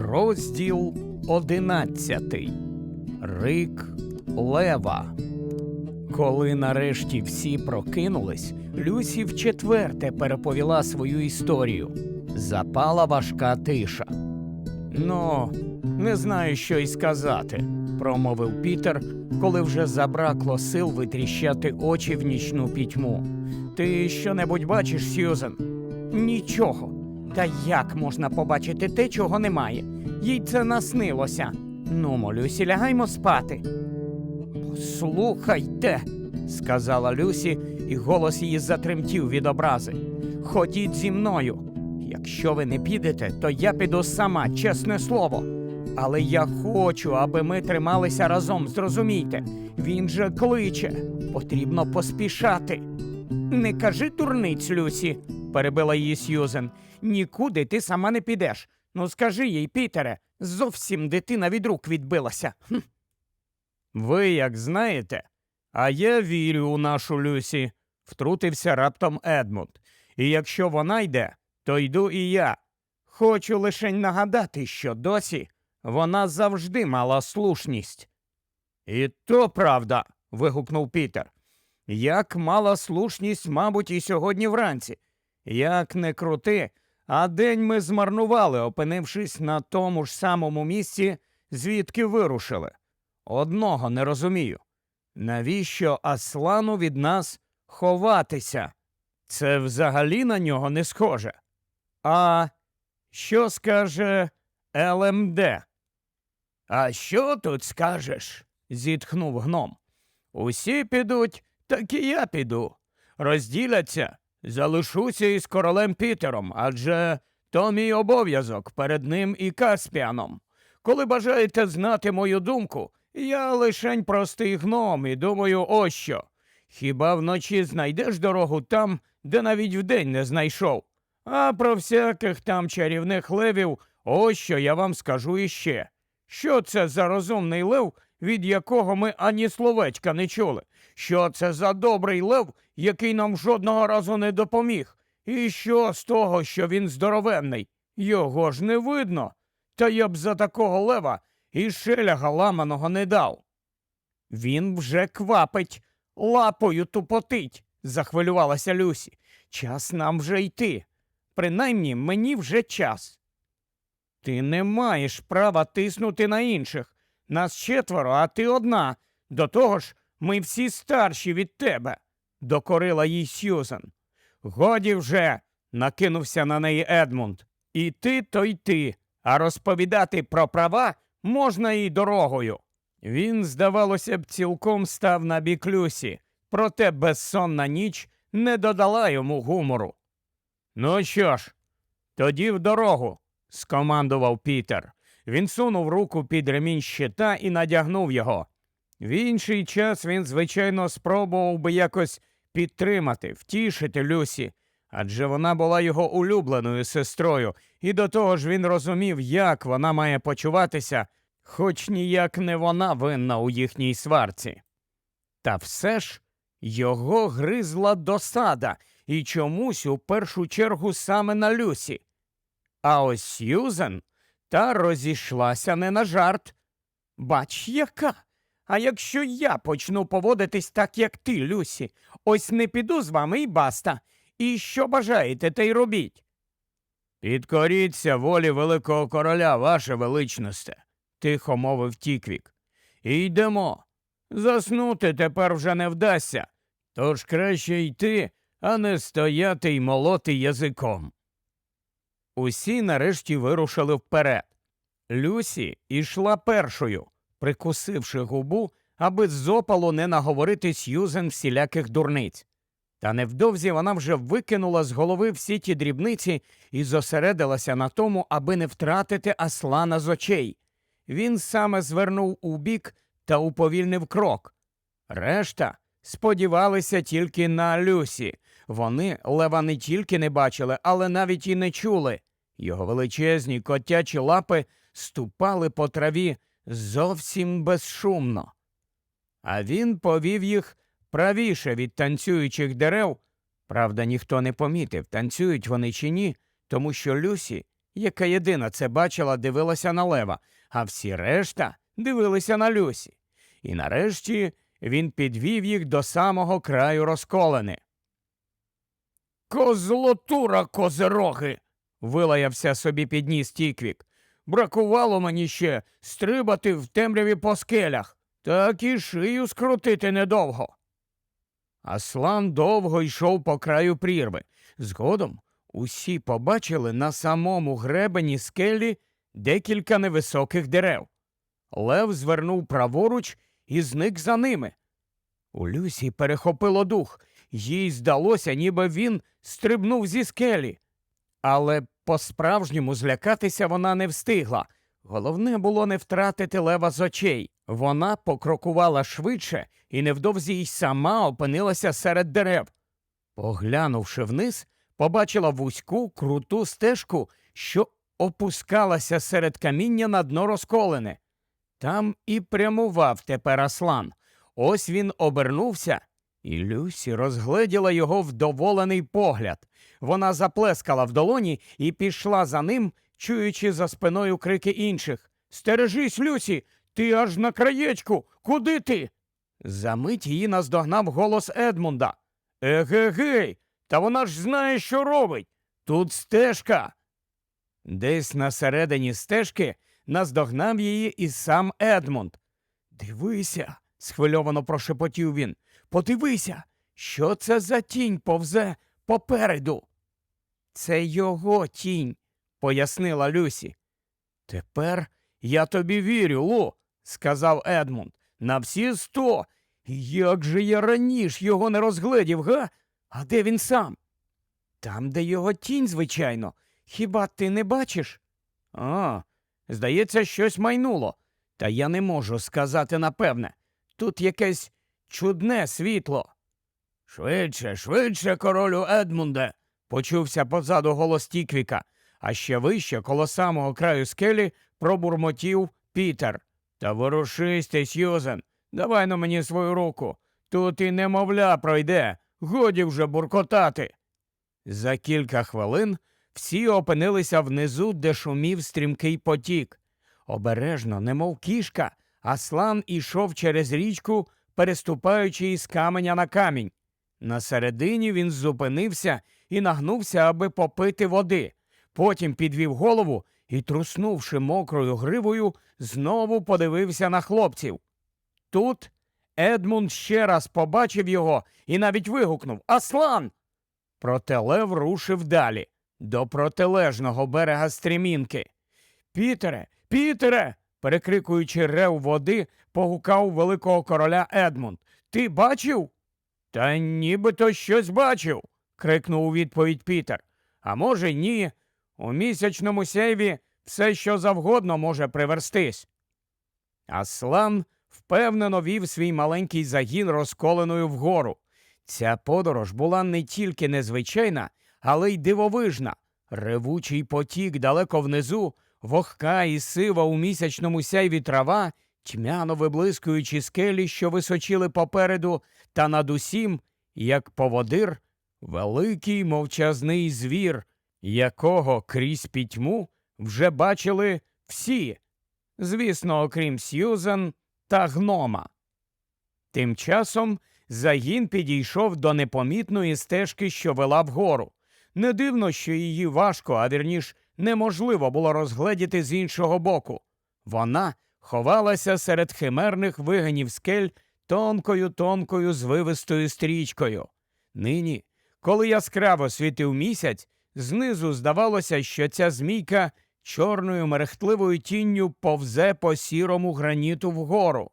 Розділ одинадцятий. Рик Лева. Коли нарешті всі прокинулись, Люсі вчетверте переповіла свою історію. Запала важка тиша. Ну, не знаю, що й сказати, промовив Пітер, коли вже забракло сил витріщати очі в нічну пітьму. Ти що-небудь бачиш, Сьюзен? Нічого. Та як можна побачити те, чого немає? Їй це наснилося. Ну, молюсі, лягаймо спати. Послухайте, сказала Люсі, і голос її затремтів від образи. Ходіть зі мною. Якщо ви не підете, то я піду сама, чесне слово. Але я хочу, аби ми трималися разом, зрозумійте. Він же кличе. Потрібно поспішати. Не кажи дурниць, Люсі, перебила її Сьюзен. Нікуди ти сама не підеш. Ну скажи їй, Пітере, зовсім дитина від рук відбилася. Хм. Ви як знаєте, а я вірю у нашу Люсі, втрутився раптом Едмунд. І якщо вона йде, то йду і я. Хочу лише нагадати, що досі вона завжди мала слушність. І то правда. вигукнув Пітер. Як мала слушність, мабуть, і сьогодні вранці. Як не крути, а день ми змарнували, опинившись на тому ж самому місці, звідки вирушили. Одного не розумію. Навіщо Аслану від нас ховатися? Це взагалі на нього не схоже. А що скаже ЛМД? А що тут скажеш? зітхнув гном. Усі підуть, так і я піду. Розділяться, залишуся із королем Пітером, адже то мій обов'язок перед ним і Каспіаном. Коли бажаєте знати мою думку, я лишень простий гном і думаю, ось що. Хіба вночі знайдеш дорогу там, де навіть вдень не знайшов? А про всяких там чарівних левів, ось що я вам скажу іще. Що це за розумний лев, від якого ми ані словечка не чули? Що це за добрий лев, який нам жодного разу не допоміг? І що з того, що він здоровенний? Його ж не видно. Та я б за такого лева і шеляга ламаного не дав. Він вже квапить, лапою тупотить, захвилювалася Люсі. Час нам вже йти. Принаймні мені вже час. Ти не маєш права тиснути на інших. Нас четверо, а ти одна. До того ж, ми всі старші від тебе, докорила їй Сьюзан. Годі вже, накинувся на неї Едмунд. І ти, то й ти, а розповідати про права можна і дорогою. Він, здавалося б, цілком став на бік Люсі, проте безсонна ніч не додала йому гумору. Ну що ж, тоді в дорогу, скомандував Пітер. Він сунув руку під ремінь щита і надягнув його. В інший час він, звичайно, спробував би якось підтримати, втішити Люсі, адже вона була його улюбленою сестрою, і до того ж він розумів, як вона має почуватися, хоч ніяк не вона винна у їхній сварці. Та все ж його гризла досада, і чомусь у першу чергу саме на Люсі. А ось Сьюзен та розійшлася не на жарт. Бач, яка. А якщо я почну поводитись так, як ти, Люсі, ось не піду з вами і баста. І що бажаєте, те й робіть. Підкоріться волі великого короля, ваше величносте, тихо мовив Тіквік. Йдемо. Заснути тепер вже не вдасться, тож краще йти, а не стояти й молоти язиком. Усі нарешті вирушили вперед. Люсі ішла першою, прикусивши губу, аби з опалу не наговорити Сьюзен всіляких дурниць. Та невдовзі вона вже викинула з голови всі ті дрібниці і зосередилася на тому, аби не втратити Аслана з очей. Він саме звернув у бік та уповільнив крок. Решта сподівалися тільки на Люсі. Вони лева не тільки не бачили, але навіть і не чули. Його величезні котячі лапи ступали по траві зовсім безшумно. А він повів їх правіше від танцюючих дерев. Правда, ніхто не помітив, танцюють вони чи ні, тому що Люсі яка єдина це бачила, дивилася на лева, а всі решта дивилися на Люсі. І нарешті він підвів їх до самого краю розколени. Козлотура, козероги. Вилаявся собі підніс Тіквік. Бракувало мені ще стрибати в темряві по скелях, так і шию скрутити недовго. Аслан довго йшов по краю прірви. Згодом усі побачили на самому гребені скелі декілька невисоких дерев. Лев звернув праворуч і зник за ними. У Люсі перехопило дух. Їй здалося, ніби він стрибнув зі скелі. Але по-справжньому злякатися вона не встигла. Головне було не втратити лева з очей. Вона покрокувала швидше і невдовзі й сама опинилася серед дерев. Поглянувши вниз, побачила вузьку круту стежку, що опускалася серед каміння на дно розколене. Там і прямував тепер Аслан. Ось він обернувся, і Люсі розгледіла його вдоволений погляд. Вона заплескала в долоні і пішла за ним, чуючи за спиною крики інших. Стережись, Люсі, ти аж на краєчку. Куди ти? Замить її наздогнав голос Едмунда. Егегей, та вона ж знає, що робить. Тут стежка. Десь на середині стежки наздогнав її і сам Едмунд. Дивися, схвильовано прошепотів він. Подивися, що це за тінь повзе попереду. Це його тінь, пояснила Люсі. Тепер я тобі вірю, Лу, сказав Едмунд. На всі сто. Як же я раніше його не розгледів, га? А де він сам? Там, де його тінь, звичайно. Хіба ти не бачиш? А, здається, щось майнуло. Та я не можу сказати напевне. Тут якесь чудне світло. Швидше, швидше, королю Едмунде, почувся позаду голос Тіквіка, а ще вище, коло самого краю скелі, пробурмотів Пітер. Та ворушись ти, Сьюзен, давай на мені свою руку. Тут і немовля пройде, годі вже буркотати. За кілька хвилин всі опинилися внизу, де шумів стрімкий потік. Обережно, немов кішка, Аслан ішов через річку, переступаючи із каменя на камінь. На середині він зупинився і нагнувся, аби попити води. Потім підвів голову і, труснувши мокрою гривою, знову подивився на хлопців. Тут Едмунд ще раз побачив його і навіть вигукнув Аслан. Проте Лев рушив далі, до протилежного берега стрімінки. Пітере, Пітере. Перекрикуючи рев води, погукав великого короля Едмунд. Ти бачив? Та нібито щось бачив. крикнув у відповідь Пітер. А може, ні. У місячному сяйві все, що завгодно може приверстись. Аслан впевнено вів свій маленький загін розколеною вгору. Ця подорож була не тільки незвичайна, але й дивовижна. Ревучий потік далеко внизу, вогка і сива у місячному сяйві трава, тьмяно виблискуючи скелі, що височили попереду, та над усім, як поводир, великий мовчазний звір, якого крізь пітьму вже бачили всі, звісно, окрім Сьюзен та гнома. Тим часом загін підійшов до непомітної стежки, що вела вгору. Не дивно, що її важко, а вірніш, неможливо було розгледіти з іншого боку. Вона ховалася серед химерних вигинів скель тонкою тонкою звивистою стрічкою. Нині, коли яскраво світив місяць, знизу здавалося, що ця змійка чорною мерехтливою тінню повзе по сірому граніту вгору.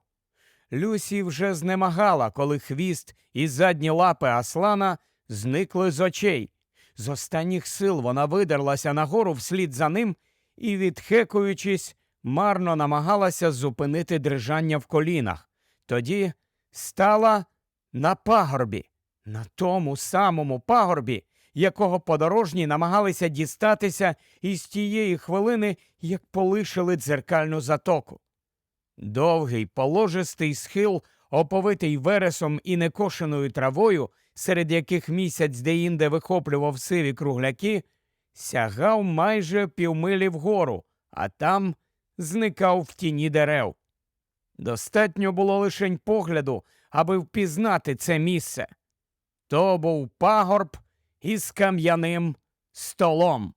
Люсі вже знемагала, коли хвіст і задні лапи Аслана зникли з очей. З останніх сил вона видерлася нагору вслід за ним і, відхекуючись, марно намагалася зупинити дрижання в колінах. Тоді стала на пагорбі, на тому самому пагорбі, якого подорожні намагалися дістатися із тієї хвилини, як полишили дзеркальну затоку. Довгий положистий схил, оповитий вересом і некошеною травою, серед яких місяць деінде вихоплював сиві кругляки, сягав майже півмилі вгору, а там зникав в тіні дерев. Достатньо було лишень погляду, аби впізнати це місце. То був пагорб із кам'яним столом.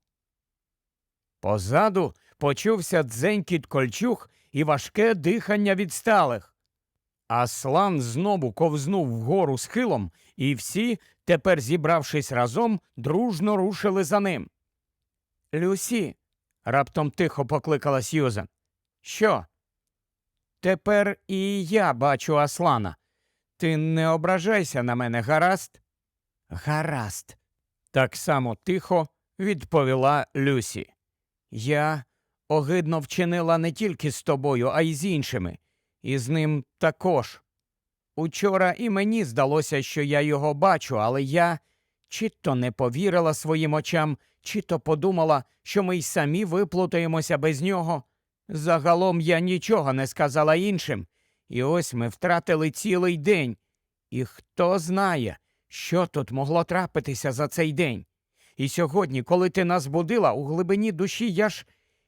Позаду почувся дзенькіт кольчуг і важке дихання відсталих. Аслан знову ковзнув вгору схилом, і всі, тепер зібравшись разом, дружно рушили за ним. Люсі, раптом тихо покликала Сьюзен. Що? Тепер і я бачу Аслана. Ти не ображайся на мене, гаразд? Гаразд. Так само тихо відповіла Люсі. Я огидно вчинила не тільки з тобою, а й з іншими, і з ним також. Учора і мені здалося, що я його бачу, але я чи то не повірила своїм очам, чи то подумала, що ми й самі виплутаємося без нього. Загалом я нічого не сказала іншим, і ось ми втратили цілий день. І хто знає, що тут могло трапитися за цей день. І сьогодні, коли ти нас будила, у глибині душі я ж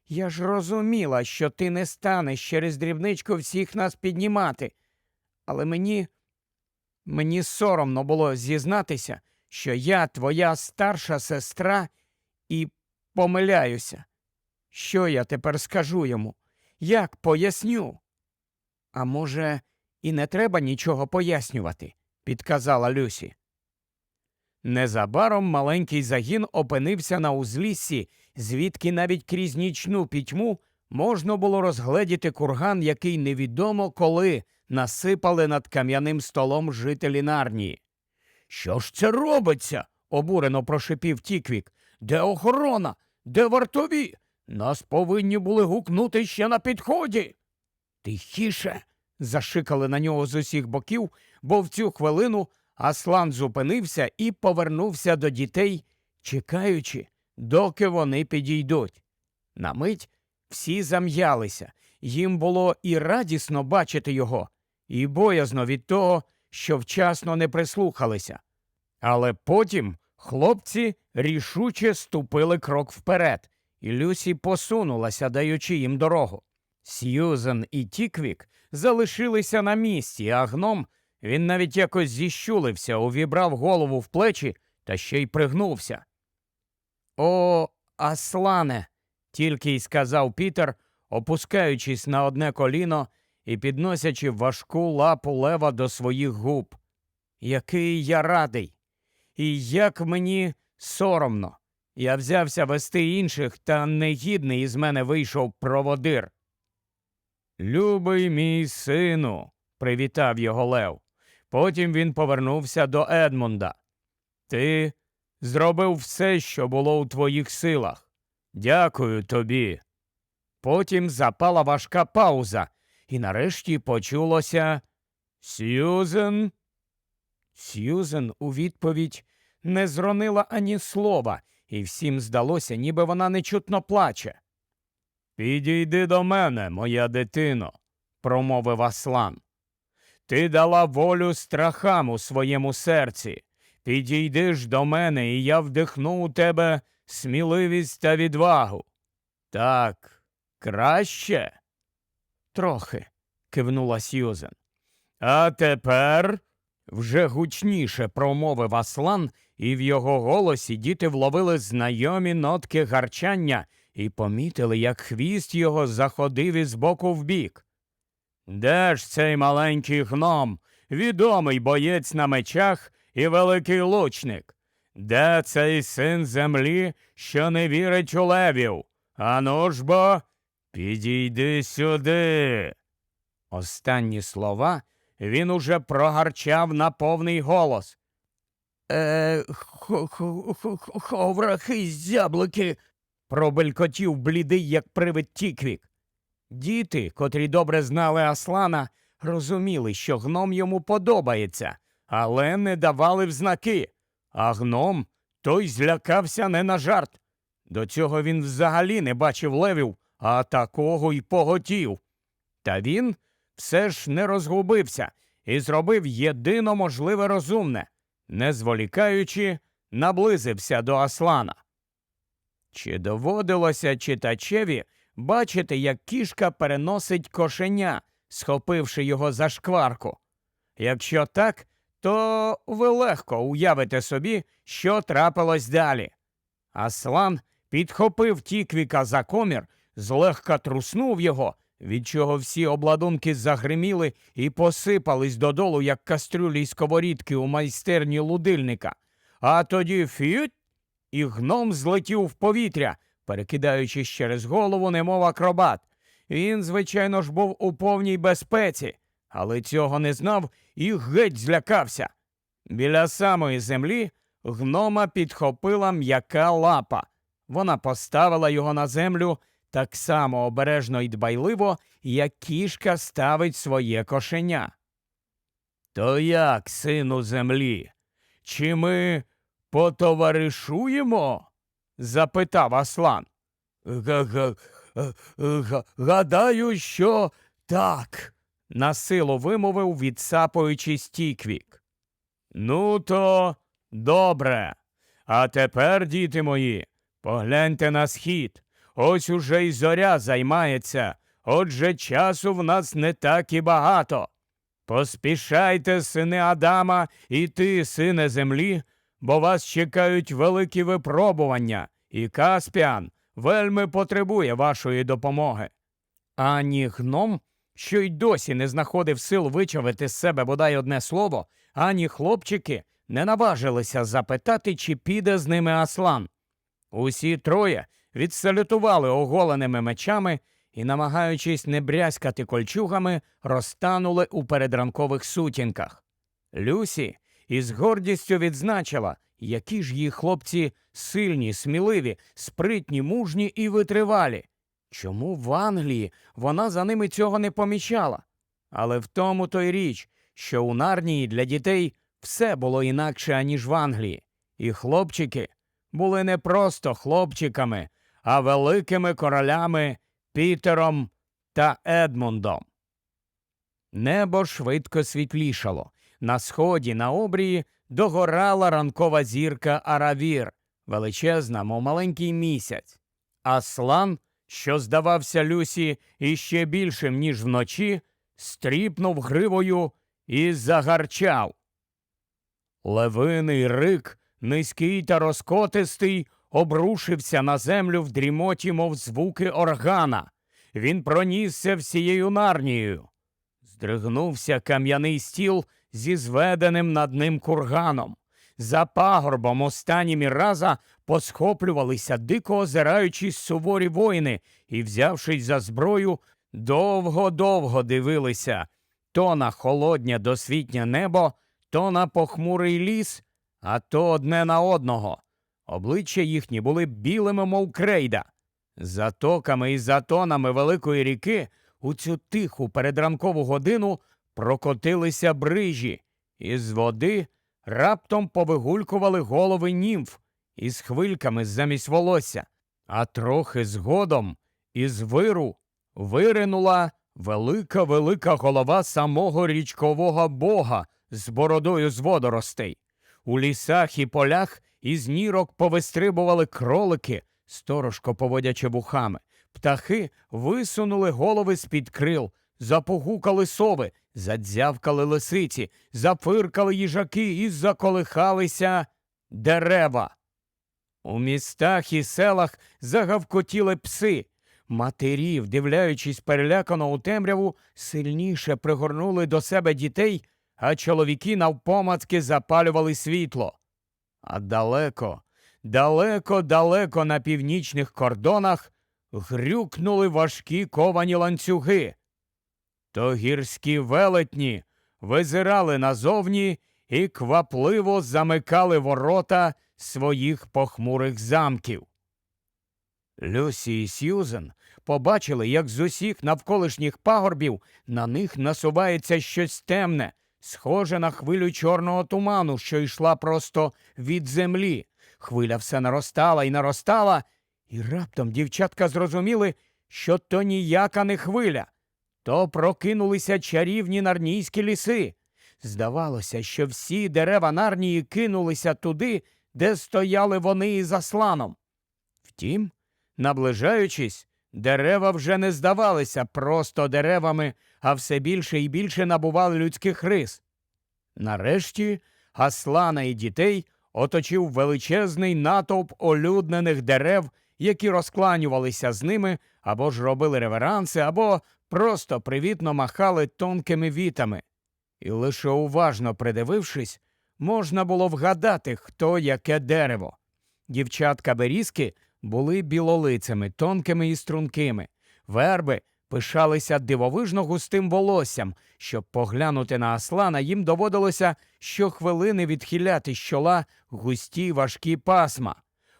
я ж розуміла, що ти не станеш через дрібничку всіх нас піднімати. Але мені мені соромно було зізнатися, що я твоя старша сестра і помиляюся. Що я тепер скажу йому? Як поясню? А може, і не треба нічого пояснювати, підказала Люсі. Незабаром маленький загін опинився на узліссі, звідки навіть крізь нічну пітьму можна було розгледіти курган, який невідомо коли насипали над кам'яним столом жителі Нарнії. Що ж це робиться? обурено прошипів Тіквік. Де охорона? Де вартові? Нас повинні були гукнути ще на підході. Тихіше. зашикали на нього з усіх боків, бо в цю хвилину Аслан зупинився і повернувся до дітей, чекаючи, доки вони підійдуть. На мить всі зам'ялися, їм було і радісно бачити його, і боязно від того, що вчасно не прислухалися. Але потім хлопці рішуче ступили крок вперед, і Люсі посунулася, даючи їм дорогу. Сьюзен і Тіквік залишилися на місці, а гном він навіть якось зіщулився, увібрав голову в плечі та ще й пригнувся. О, Аслане, тільки й сказав Пітер, опускаючись на одне коліно і підносячи важку лапу лева до своїх губ. Який я радий, і як мені соромно. Я взявся вести інших, та негідний із мене вийшов проводир. Любий мій сину, привітав його Лев. Потім він повернувся до Едмунда. Ти зробив все, що було у твоїх силах. Дякую тобі. Потім запала важка пауза, і нарешті почулося Сьюзен. Сьюзен у відповідь не зронила ані слова, і всім здалося, ніби вона нечутно плаче. Підійди до мене, моя дитино, промовив Аслан. Ти дала волю страхам у своєму серці. Підійди ж до мене, і я вдихну у тебе сміливість та відвагу. Так, краще? Трохи, кивнула Сьюзен. А тепер вже гучніше промовив Аслан, і в його голосі діти вловили знайомі нотки гарчання і помітили, як хвіст його заходив із боку в бік. Де ж цей маленький гном, відомий боєць на мечах і великий лучник? Де цей син землі, що не вірить у левів? Ану ж бо, підійди сюди. Останні слова він уже прогарчав на повний голос. Е, ховрахи зяблики, пробелькотів блідий, як привид Тіквік. Діти, котрі добре знали Аслана, розуміли, що гном йому подобається, але не давали взнаки. А гном той злякався не на жарт. До цього він взагалі не бачив левів, а такого й поготів. Та він все ж не розгубився і зробив єдино можливе розумне, не зволікаючи, наблизився до Аслана. Чи доводилося читачеві бачити, як кішка переносить кошеня, схопивши його за шкварку? Якщо так, то ви легко уявите собі, що трапилось далі. Аслан підхопив тіквіка за комір, злегка труснув його, від чого всі обладунки загриміли і посипались додолу, як кастрюлі й сковорідки у майстерні лудильника. А тоді фють, і гном злетів в повітря, перекидаючись через голову, немов акробат. Він, звичайно ж, був у повній безпеці, але цього не знав і геть злякався. Біля самої землі гнома підхопила м'яка лапа. Вона поставила його на землю так само обережно й дбайливо, як кішка ставить своє кошеня. То як, сину землі? Чи ми потоваришуємо? запитав Аслан. Гадаю, що так, насилу вимовив, відсапуючись тіквік. Ну, то добре. А тепер, діти мої, погляньте на схід. Ось уже й зоря займається, отже часу в нас не так і багато. Поспішайте, сини Адама, і ти, сине землі, бо вас чекають великі випробування, і Каспіан вельми потребує вашої допомоги. Ані гном, що й досі не знаходив сил вичавити з себе бодай одне слово, ані хлопчики не наважилися запитати, чи піде з ними Аслан. Усі троє відсалютували оголеними мечами і, намагаючись не брязкати кольчугами, розтанули у передранкових сутінках. Люсі із гордістю відзначила, які ж її хлопці сильні, сміливі, спритні, мужні і витривалі. Чому в Англії вона за ними цього не помічала? Але в тому то й річ, що у Нарнії для дітей все було інакше, аніж в Англії, і хлопчики були не просто хлопчиками, а великими королями Пітером та Едмундом. Небо швидко світлішало. На сході, на обрії, догорала ранкова зірка Аравір, величезна, мов маленький місяць. Аслан, що здавався Люсі іще більшим, ніж вночі, стріпнув гривою і загарчав. Левиний рик, низький та розкотистий, обрушився на землю в дрімоті, мов звуки органа. Він пронісся всією нарнією. Здригнувся кам'яний стіл зі зведеним над ним курганом. За пагорбом останні міраза посхоплювалися, дико озираючись суворі воїни і, взявшись за зброю, довго-довго дивилися то на холоднє досвітнє небо, то на похмурий ліс, а то одне на одного. Обличчя їхні були білими, мов крейда. Затоками і затонами великої ріки у цю тиху передранкову годину прокотилися брижі, і з води раптом повигулькували голови німф із хвильками замість волосся, а трохи згодом із виру виринула велика велика голова самого річкового бога з бородою з водоростей. У лісах і полях із нірок повистрибували кролики, сторожко поводячи вухами. Птахи висунули голови з-під крил, запогукали сови, задзявкали лисиці, зафиркали їжаки і заколихалися дерева. У містах і селах загавкотіли пси. Матері, вдивляючись перелякано у темряву, сильніше пригорнули до себе дітей, а чоловіки навпомацки запалювали світло. А далеко, далеко, далеко на північних кордонах грюкнули важкі ковані ланцюги. То гірські велетні визирали назовні і квапливо замикали ворота своїх похмурих замків. Люсі і Сьюзен побачили, як з усіх навколишніх пагорбів на них насувається щось темне, схоже на хвилю чорного туману, що йшла просто від землі. Хвиля все наростала і наростала, і раптом дівчатка зрозуміли, що то ніяка не хвиля. То прокинулися чарівні нарнійські ліси. Здавалося, що всі дерева нарнії кинулися туди, де стояли вони із Асланом. Втім, наближаючись, дерева вже не здавалися просто деревами, а все більше і більше набували людських рис. Нарешті Аслана і дітей оточив величезний натовп олюднених дерев, які розкланювалися з ними або ж робили реверанси, або просто привітно махали тонкими вітами. І лише уважно придивившись, можна було вгадати, хто яке дерево. Дівчатка берізки були білолицями, тонкими і стрункими. Верби пишалися дивовижно густим волоссям. Щоб поглянути на Аслана, їм доводилося щохвилини відхиляти з чола густі важкі пасма.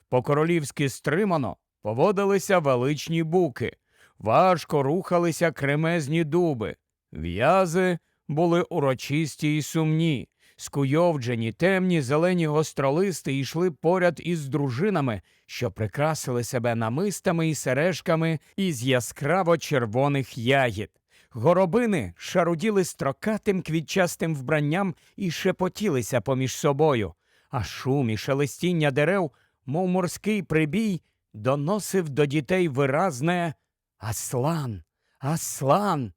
По-королівськи стримано поводилися величні буки, важко рухалися кремезні дуби. В'язи були урочисті й сумні. Скуйовджені темні зелені гостролисти йшли поряд із дружинами, що прикрасили себе намистами і сережками із яскраво червоних ягід. Горобини шаруділи строкатим квітчастим вбранням і шепотілися поміж собою, а шум і шелестіння дерев, мов морський прибій, доносив до дітей виразне Аслан, Аслан.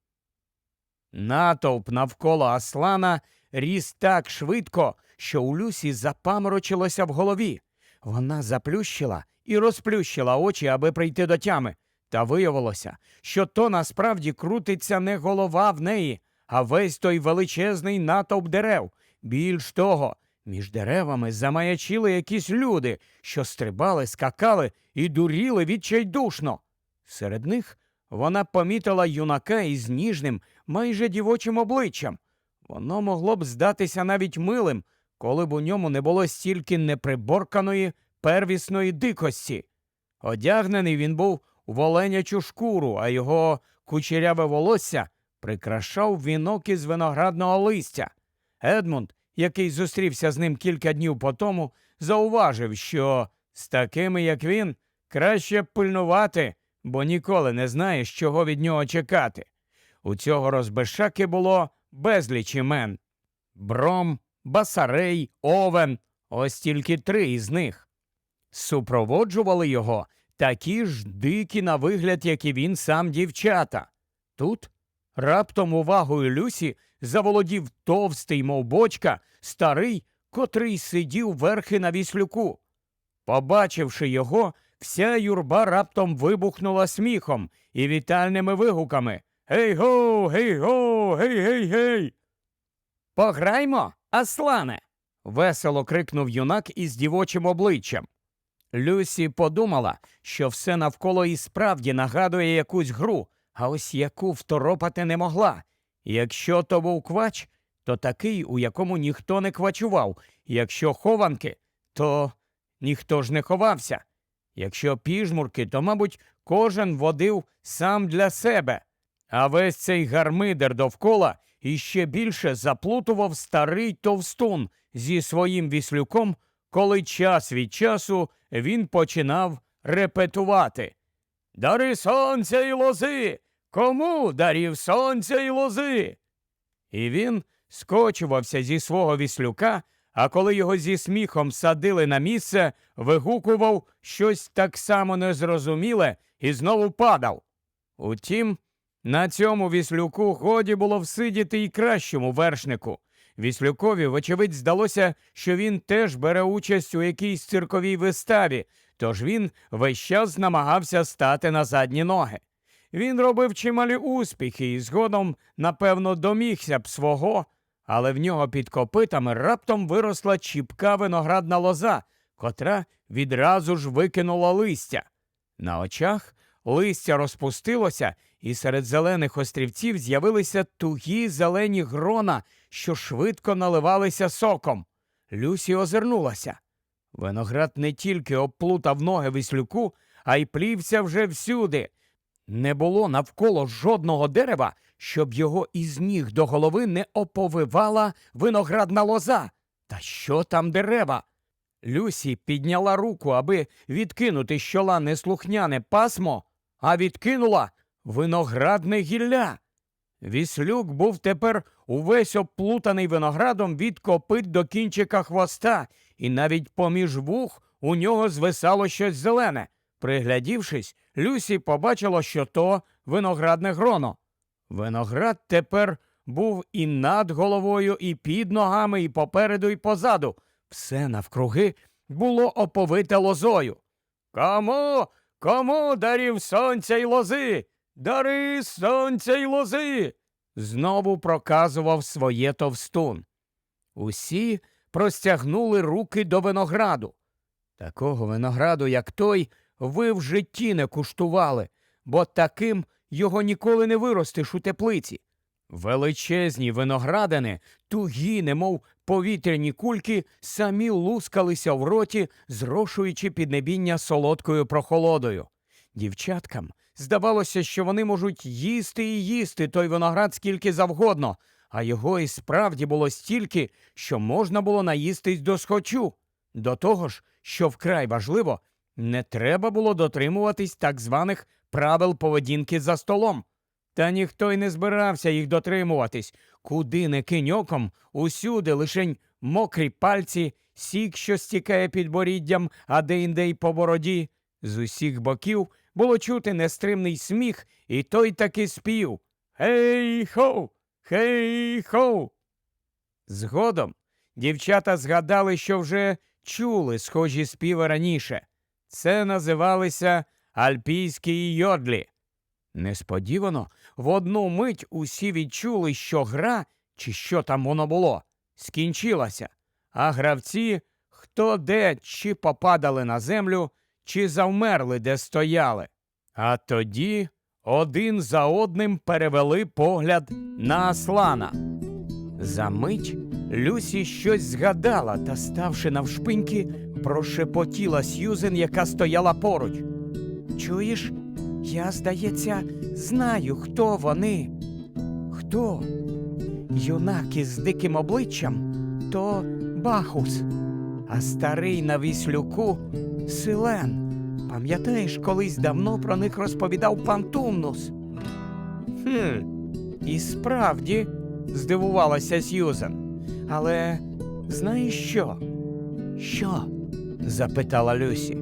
Натовп навколо Аслана ріс так швидко, що у Люсі запаморочилося в голові. Вона заплющила і розплющила очі, аби прийти до тями. Та виявилося, що то насправді крутиться не голова в неї, а весь той величезний натовп дерев. Більш того, між деревами замаячили якісь люди, що стрибали, скакали і дуріли відчайдушно. Серед них вона помітила юнака із ніжним, майже дівочим обличчям. Воно могло б здатися навіть милим, коли б у ньому не було стільки неприборканої первісної дикості. Одягнений він був у воленячу шкуру, а його кучеряве волосся прикрашав вінок із виноградного листя. Едмунд, який зустрівся з ним кілька днів по тому, зауважив, що з такими, як він, краще пильнувати, бо ніколи не знаєш, чого від нього чекати. У цього розбешаки було безліч імен Бром, Басарей, Овен, ось тільки три із них. Супроводжували його такі ж дикі на вигляд, як і він сам дівчата. Тут раптом увагою Люсі заволодів товстий, мов бочка, старий, котрий сидів верхи на віслюку. Побачивши його, вся юрба раптом вибухнула сміхом і вітальними вигуками. Гей го, гей го, гей гей гей. Пограймо, Аслане. весело крикнув юнак із дівочим обличчям. Люсі подумала, що все навколо і справді нагадує якусь гру, а ось яку второпати не могла. Якщо то був квач, то такий, у якому ніхто не квачував, якщо хованки, то ніхто ж не ховався. Якщо піжмурки, то, мабуть, кожен водив сам для себе. А весь цей гармидер довкола іще більше заплутував старий товстун зі своїм віслюком, коли час від часу він починав репетувати. Дари сонця і лози. Кому дарів сонця і лози? І він скочувався зі свого віслюка, а коли його зі сміхом садили на місце, вигукував щось так само незрозуміле і знову падав. Утім, на цьому віслюку годі було всидіти й кращому вершнику. Віслюкові, вочевидь, здалося, що він теж бере участь у якійсь цирковій виставі, тож він весь час намагався стати на задні ноги. Він робив чималі успіхи і згодом, напевно, домігся б свого, але в нього під копитами раптом виросла чіпка виноградна лоза, котра відразу ж викинула листя. На очах листя розпустилося, і серед зелених острівців з'явилися тугі зелені грона, що швидко наливалися соком. Люсі озирнулася. Виноград не тільки обплутав ноги віслюку, а й плівся вже всюди. Не було навколо жодного дерева, щоб його із ніг до голови не оповивала виноградна лоза. Та що там дерева? Люсі підняла руку, аби відкинути з чола неслухняне пасмо, а відкинула виноградне гілля. Віслюк був тепер увесь обплутаний виноградом від копит до кінчика хвоста, і навіть поміж вух у нього звисало щось зелене. Приглядівшись, Люсі побачила, що то виноградне гроно. Виноград тепер був і над головою, і під ногами, і попереду, і позаду. Все навкруги було оповите лозою. Кому, кому дарів сонця й лози? Дари сонця й лози. Знову проказував своє товстун. Усі простягнули руки до винограду. Такого винограду, як той, ви в житті не куштували, бо таким його ніколи не виростиш у теплиці. Величезні виноградини, тугі, немов повітряні кульки, самі лускалися в роті, зрошуючи піднебіння солодкою прохолодою. Дівчаткам здавалося, що вони можуть їсти і їсти той виноград скільки завгодно, а його і справді було стільки, що можна було наїстись до схочу. До того ж, що вкрай важливо, не треба було дотримуватись так званих правил поведінки за столом. Та ніхто й не збирався їх дотримуватись. Куди не кинь оком, усюди лишень мокрі пальці, сік, що стікає під боріддям, а де-інде й по бороді. З усіх боків було чути нестримний сміх, і той таки спів. Гей хо! Хей хо! Згодом дівчата згадали, що вже чули схожі співи раніше. Це називалися альпійські йодлі. Несподівано в одну мить усі відчули, що гра, чи що там воно було, скінчилася, а гравці хто де чи попадали на землю, чи завмерли, де стояли. А тоді один за одним перевели погляд на Аслана. За мить Люсі щось згадала та, ставши навшпиньки, прошепотіла Сьюзен, яка стояла поруч. Чуєш, я, здається, знаю, хто вони. Хто? Юнак із диким обличчям то Бахус, а старий на віслюку Силен. Пам'ятаєш, колись давно про них розповідав пан Тумнус? Хм, і справді, здивувалася Сьюзен. Але знаєш що? Що? запитала Люсі.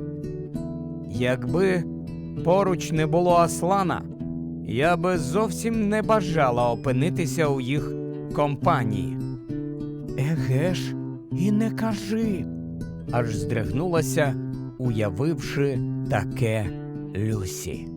Якби поруч не було Аслана, я би зовсім не бажала опинитися у їх компанії. Еге ж, і не кажи, аж здригнулася, уявивши таке Люсі.